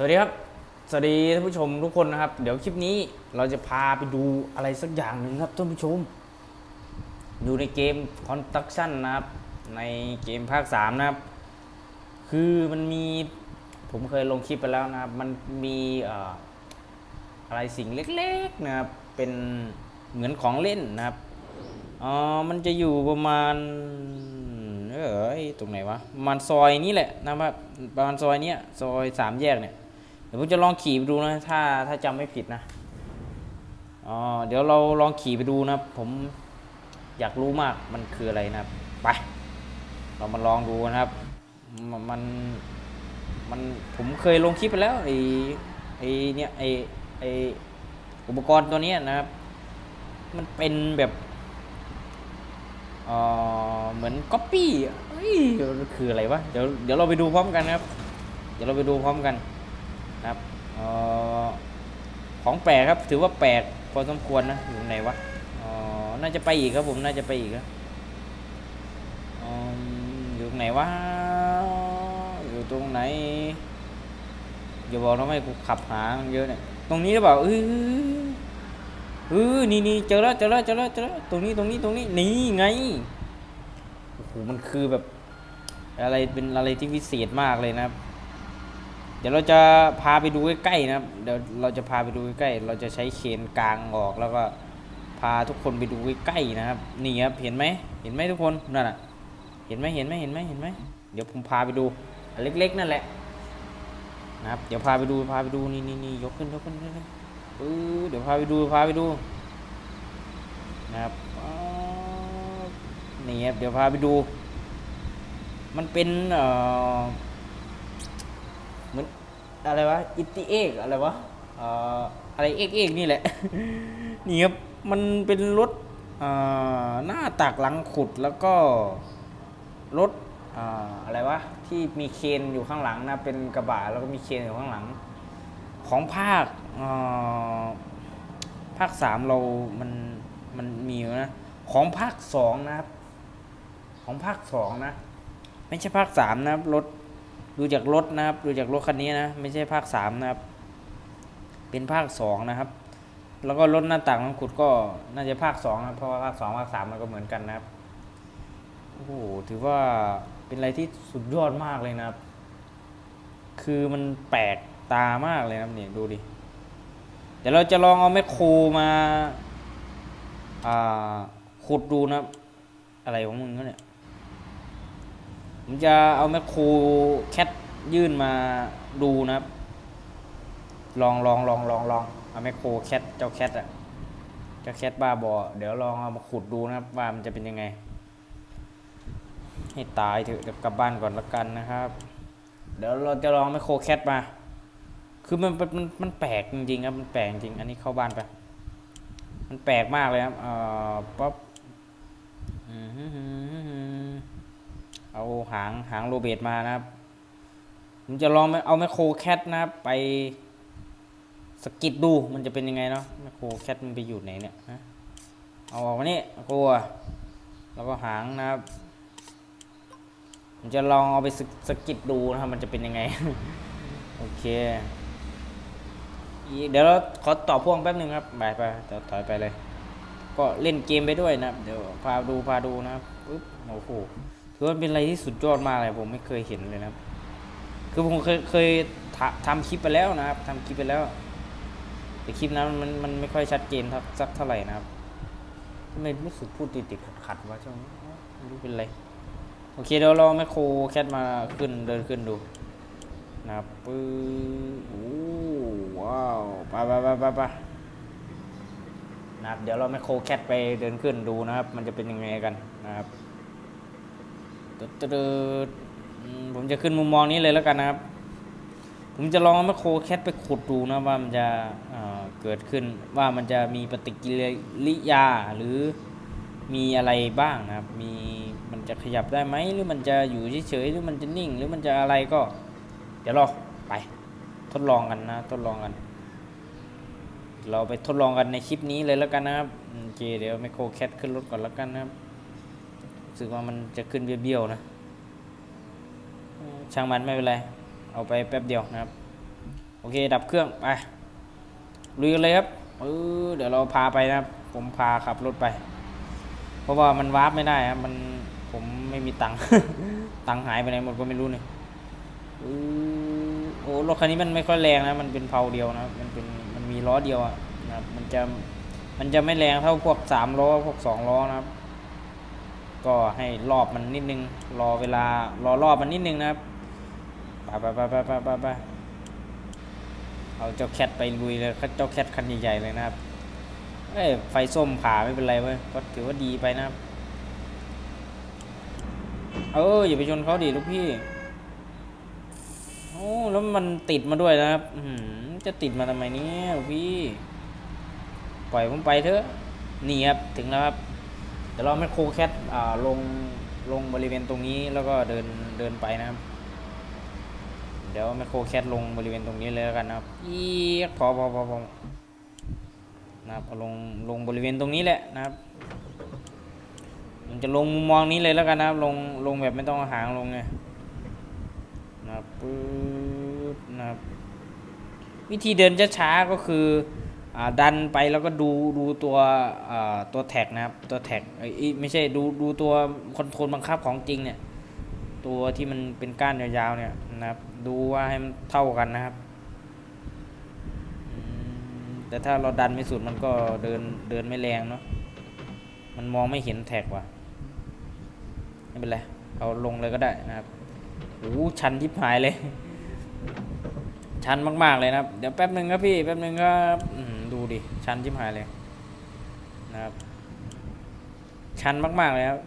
สวัสดีครับ สวัสดีท่านผู้ชมทุกคนนะครับ เดี๋ยวคลิปนี้เราจะพาไปดูอะไรสักอย่างหนึ่งครับท่านผู้ชมอยู่ในเกม Construction นะครับ ในเกมภาค 3 นะครับ คือมันมีผมเคยลงคลิปไปแล้วนะครับ มันมีอะไรสิ่งเล็กๆนะครับ เป็นเหมือนของเล่นนะครับอ๋อมันจะอยู่ประมาณเอ้ยตรงไหนวะประมาณซอยนี้แหละนะครับประมาณซอยเนี้ยซอยสามแยกเนี่ย เดี๋ยวผมจะลองขี่ไปดูนะ ถ้าถ้าจำไม่ผิดนะอ๋อเดี๋ยวเราลองขี่ไปดูนะผมอยากรู้มากมันคืออะไรนะไปเรามาลองดูนะครับ มันมันมันผมเคยลงคลิปไปแล้วไอ้ไอ้เนี่ยไอ้ไอ้อุปกรณ์ตัวนี้นะครับ มันเป็นแบบเออเหมือนก๊อปปี้เฮ้ยคืออะไรวะเดี๋ยวเดี๋ยวเราไปดูพร้อมกันนะครับ เดี๋ยวเราไปดูพร้อมกัน นะครับออของแปลกครับถือว่าแปลกพอสมควรนะอยู่ไหนวะอ๋อน่าจะไปอีกครับผมน่าจะไปอีกครับออยู่ไหนวะอยู่ตรงไหนอย่าบอกนะไม่กูขับหาเยอะเนี่ยตรงนี้หรือเปล่าเออเออนี่นี่เจอแล้วเจอแล้วเจอแล้วเจอแล้วตรงนี้ตรงนี้ตรงนี้นี่ไงโอ้โหมันคือแบบอะไรเป็นอะไรที่วิเศษมากเลยนะครับ เดี๋ยวเราจะพาไปดูใกล้ๆนะครับ เดี๋ยวเราจะพาไปดูใกล้ๆเราจะใช้เคนกลางออกแล้วก็พาทุกคนไปดูใกล้ๆนะครับ นี่ครับเห็นไหมเห็นไหมทุกคนนั่นน่ะ เห็นไหมเห็นไหมเห็นไหมเห็นไหมเดี๋ยวผมพาไปดูเล็ก ๆ นั่นแหละนะครับ เดี๋ยวพาไปดูพาไปดูนี่นี่นี่ยกขึ้นยกขึ้นยกขึ้นเออเดี๋ยวพาไปดูพาไปดูนะครับป๊าบนี่ครับเดี๋ยวพาไปดู มันเป็นเอ่อ เหมือนอะไรวะอิติเอกอะไรวะเอ่ออะไรเอกเอกนี่แหละ นี่ครับ มันเป็นรถอ่อหน้าตักหลังขุดแล้วก็รถอ่ออะไรวะที่มีเคนอยู่ข้างหลังนะเป็นกระบะแล้วก็มีเคนอยู่ข้างหลัง ของภาคอภาคสามเรา มันมันมีอยู่นะ ของภาคสองนะครับ ของภาคสองนะ ไม่ใช่ภาคสามนะครับรถ ดูจากรถนะครับ ดูจากรถคันนี้นะ ไม่ใช่ภาคสามนะครับ เป็นภาคสองนะครับ แล้วก็รถหน้าต่างน้ำขุดก็น่าจะภาคสองนะเพราะว่าภาคสองภาคสามมันก็เหมือนกันนะครับ โอ้โห ถือว่าเป็นอะไรที่สุดยอดมากเลยนะครับ คือมันแปลกตามากเลยนะครับเนี่ยดูดิ เดี๋ยวเราจะลองเอาแมคโครมา อ่าขุดดูนะครับ อะไรของมึงเนี่ย ผมจะเอาแมคโครแคทยื่นมาดูนะครับ ลองลองลองลองลองเอาแมคโครแคทเจ้าแคทอะเจ้าแคทบ้าบอเดี๋ยวลองเอามาขุดดูนะครับ ว่ามันจะเป็นยังไง ให้ตายเถอะเดี๋ยวกลับบ้านก่อนละกันนะครับ เดี๋ยวเราจะลองแมคโครแคทมา คือมันมันมันมันแปลกจริงๆครับมันแปลกจริงอันนี้เข้าบ้านไป มันแปลกมากเลยครับเอ่อป๊อปอือ เอาหางหางโรเบตมานะครับ ผมจะลองเอาแมคโครแคทนะครับ ไปสกิดดูมันจะเป็นยังไงเนาะแมคโครแคทมันไปอยู่ไหนเนี่ยฮะเอาออกมานี่แมคโครอะแล้วก็หางนะครับผมจะลองเอาไปสสกิดดูนะครับมันจะเป็นยังไง โอเค เดี๋ยวเราขอต่อพ่วงแป๊บหนึ่งครับไปไปเดี๋ยวถอยไปเลย ก็เล่นเกมไปด้วยนะครับ เดี๋ยวพาดูพาดูนะครับปึ๊บโอ้โห ถือว่าเป็นอะไรที่สุดยอดมากเลยผมไม่เคยเห็นเลยนะครับ คือผมเคยเคยทำทำคลิปไปแล้วนะครับทำคลิปไปแล้ว แต่คลิปนั้นมันมันไม่ค่อยชัดเจนสักเท่าไหร่นะครับทำไมรู้สึกพูดติดติดขัดขัดวะช่วงนี้ไม่รู้เป็นไรโอเคเดี๋ยวเราแมคโครแคทมาขึ้นเดินขึ้นดูนะครับปื้อโอ้ว้าวไปไปไปไปไปนะครับเดี๋ยวเราแมคโครแคทไปเดินขึ้นดูนะครับ มันจะเป็นยังไงกันนะครับ ตึ๊ดตึ๊ดผมจะขึ้นมุมมองนี้เลยแล้วกันนะครับ ผมจะลองแมคโครแคทไปขุดดูนะว่ามันจะเเกิดขึ้นว่ามันจะมีปฏิกิริยาหรือมีอะไรบ้างนะครับ มีมันจะขยับได้ไหมหรือมันจะอยู่เฉยๆหรือมันจะนิ่ง หรือมันจะอะไรก็ เดี๋ยวรอไป ทดลองกันนะ ทดลองกัน เราไปทดลองกันในคลิปนี้เลยแล้วกันนะครับโอเคเดี๋ยวไมโครแคทขึ้นรถก่อนแล้วกันนะครับ สึกว่ามันจะขึ้นเบี้ยวๆนะเออช่างมันไม่เป็นไร เอาไปแป๊บเดียวนะครับ โอเคดับเครื่องไปลุยกันเลยครับเออเดี๋ยวเราพาไปนะครับ ผมพาขับรถไป เพราะว่ามันวาร์ปไม่ได้ครับมันผมไม่มีตังค์ตังค์หายไปไหนหมดก็ไม่รู้เนี่ยอือโอ้รถคันนี้มันไม่ค่อยแรงนะ มันเป็นเพาเดียวนะครับมันเป็นมันมีล้อเดียวอะนะครับ มันจะมันจะไม่แรงเท่าพวกสามล้อพวกสองล้อนะครับ ก็ให้รอบมันนิดนึง รอเวลารอรอบมันนิดนึงนะครับไปไปไปไปไปไปไปเอาเจ้าแคทไปลุยเลยเจ้าแคทคันใหญ่ๆเลยนะครับเอ้ยไฟส้มผ่าไม่เป็นไรเว้ยก็ถือว่าดีไปนะครับ เอออย่าไปชนเขาดิลูกพี่โอ้แล้วมันติดมาด้วยนะครับอืจะติดมาทำไมเนี่ยพี่ ปล่อยผมไปเถอะ นี่ครับ ถึงแล้วครับ ดี๋ยวเราแมคโครแคทลงลงบริเวณตรงนี้แล้วก็เดินเดินไปนะครับ เดี๋ยวแมคโครแคทลงบริเวณตรงนี้เลยแล้วกันนะครับอีกพอพอพอพอนะครับลงลงบริเวณตรงนี้แหละนะครับมันจะลงมุมมองนี้เลยแล้วกันนะครับ ลงลงแบบไม่ต้องหางลงไงนะครับปึ๊บนะครับวิธีเดินช้าๆก็คือ ดันไปแล้วก็ดูดูตัวตัวแท็กนะครับ ตัวแท็กไม่ใช่ดูดูตัวคอนโทรลบังคับของจริงเนี่ย ตัวที่มันเป็นก้านยาวๆเนี่ยนะครับ ดูว่าให้มันเท่ากันนะครับ แต่ถ้าเราดันไม่สุดมันก็เดินเดินไม่แรงเนาะมันมองไม่เห็นแท็กว่ะไม่เป็นไรเอาลงเลยก็ได้นะครับโอ้ชันทิพหายเลย ชันมาก ๆ เลยนะครับ เดี๋ยวแป๊บหนึ่งครับพี่ แป๊บหนึ่งครับ ดิ ชันทิพหายเลยนะครับ ชันมากๆเลยครับ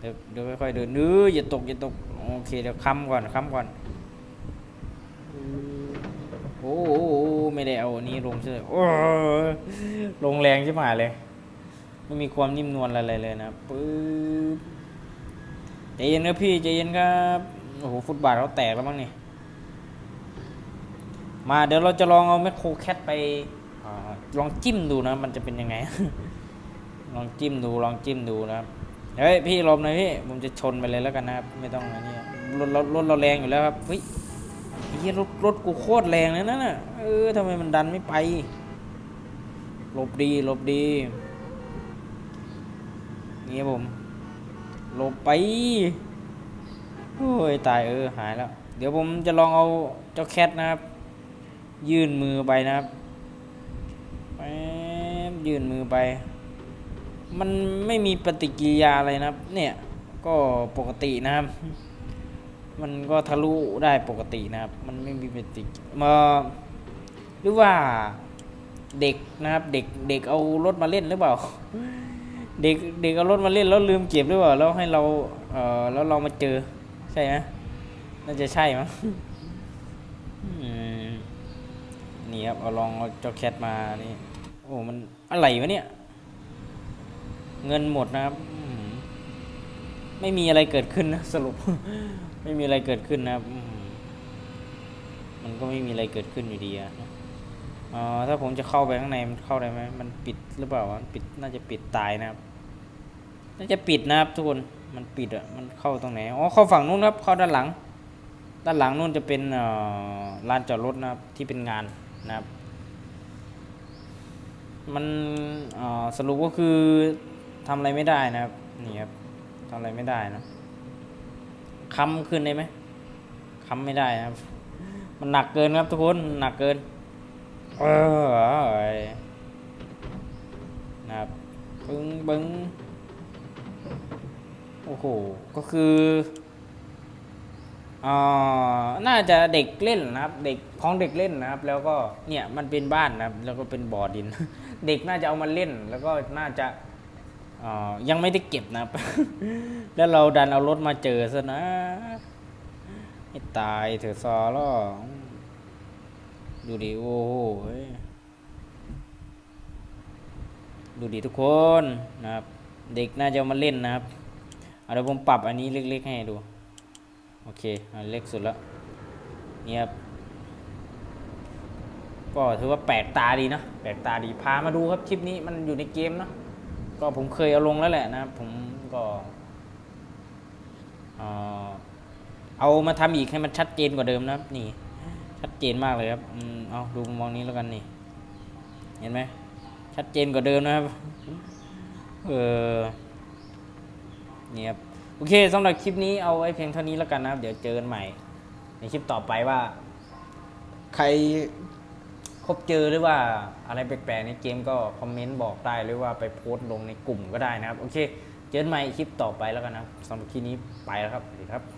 เดี๋ยวเดี๋ยวค่อยๆเดินเอออย่าตกอย่าตก โอเค เดี๋ยวค้ำก่อนค้ำก่อน โอ้โหไม่ได้เอาอันนี้ลงใช่ไหมโอ้ยลงแรงช่ไหมเลย ไม่มีความนิ่มนวลอะไรเลยนะปึ๊บใจเย็นครับพี่ใจเย็นครับ โอ้โห ฟุตบาทเขาแตกแล้วมั้งนี่มาเดี๋ยวเราจะลองเอาแมคโครแคทไป ลองจิ้มดูนะ มันจะเป็นยังไง ลองจิ้มดู ลองจิ้มดูนะครับเฮ้ยพี่ลบหน่อยพี่ผมจะชนไปเลยแล้วกันนะครับ ไม่ต้องอันนี้รถรถรถเราแรงอยู่แล้วครับเฮ้ยไอ้เหี้ยรถรถกูโคตรแรงเลยนั่นน่ะเออทำไมมันดันไม่ไปหลบดีหลบดีนี่ผมหลบไปโอ้ยตายเออหายแล้ว เดี๋ยวผมจะลองเอาเจ้าแคทนะครับ ยื่นมือไปนะครับ ยื่นมือไป มันไม่มีปฏิกิริยาอะไรนะครับ เนี่ยก็ปกตินะครับ มันก็ทะลุได้ปกตินะครับ มันไม่มีปฏิกิมาหรือว่าเด็กนะครับ เด็กเด็กเอารถมาเล่นหรือเปล่า เด็กเด็กเอารถมาเล่นแล้วลืมเก็บหรือเปล่าแล้วให้เราเออแล้วเรามาเจอใช่ไหมน่าจะใช่มั้งอืมนี่ครับเอาลองเอาจ้าแคทมานี่โอ้มัน อะไรวะเนี่ย เงินหมดนะครับ ไม่มีอะไรเกิดขึ้นนะสรุป ไม่มีอะไรเกิดขึ้นนะครับ มันก็ไม่มีอะไรเกิดขึ้นอยู่ดีอะอ๋อถ้าผมจะเข้าไปข้างในมันเข้าได้ไหมมันปิดหรือเปล่าวะปิดน่าจะปิดตายนะครับ น่าจะปิดนะครับทุกคนมันปิดอะมันเข้าตรงไหนอ๋อเข้าฝั่งนู้นครับเข้าด้านหลัง ด้านหลังนู้นจะเป็นเอ่อลานจอดรถนะครับที่เป็นงานนะครับ มันสรุปก็คือทำอะไรไม่ได้นะครับ นี่ครับทำอะไรไม่ได้นะค้ำขึ้นได้ไหมค้ำไม่ได้นะครับ มันหนักเกินครับทุกคนหนักเกิน เออนะครับปึ้งปึ้งโอ้โห ก็คืออ่าน่าจะเด็กเล่นนะครับ เด็กของเด็กเล่นนะครับ แล้วก็เนี่ยมันเป็นบ้านนะครับ แล้วก็เป็นบ่อดิน เด็กน่าจะเอามาเล่น แล้วก็น่าจะยังไม่ได้เก็บนะ แล้วเราดันเอารถมาเจอซะนะให้ตายเถอะซอล่อดูดิโอ้โห้ดูดิทุกคนนะครับ เด็กน่าจะเอามาเล่นนะครับเอาเดี๋ยวผมปรับอันนี้เล็กๆให้ดู โอเคอันเล็กสุดแล้วเนี่ยครับ ก็ถือว่าแปลกตาดีเนอะแปลกตาดีพามาดูครับคลิปนี้มันอยู่ในเกมเนอะก็ผมเคยเอาลงแล้วแหละนะครับผมก็เอามาทำอีกให้มันชัดเจนกว่าเดิมนะครับ นี่ ชัดเจนมากเลยครับอืมเอาดูมุมมองนี้แล้วกันนี่ เห็นไหมชัดเจนกว่าเดิมนะครับเออนี่ครับโอเคสำหรับคลิปนี้เอาไว้เพียงเท่านี้แล้วกันนะครับ เดี๋ยวเจอกันใหม่ ในคลิปต่อไปว่า ใคร พบเจอหรือว่าอะไรแปลกๆในเกมก็คอมเมนต์บอกได้หรือว่าไปโพสต์ลงในกลุ่มก็ได้นะครับ โอเค เจอกันใหม่คลิปต่อไปแล้วกันนะสำหรับคลิปนี้ไปแล้วครับสวัสดีครับ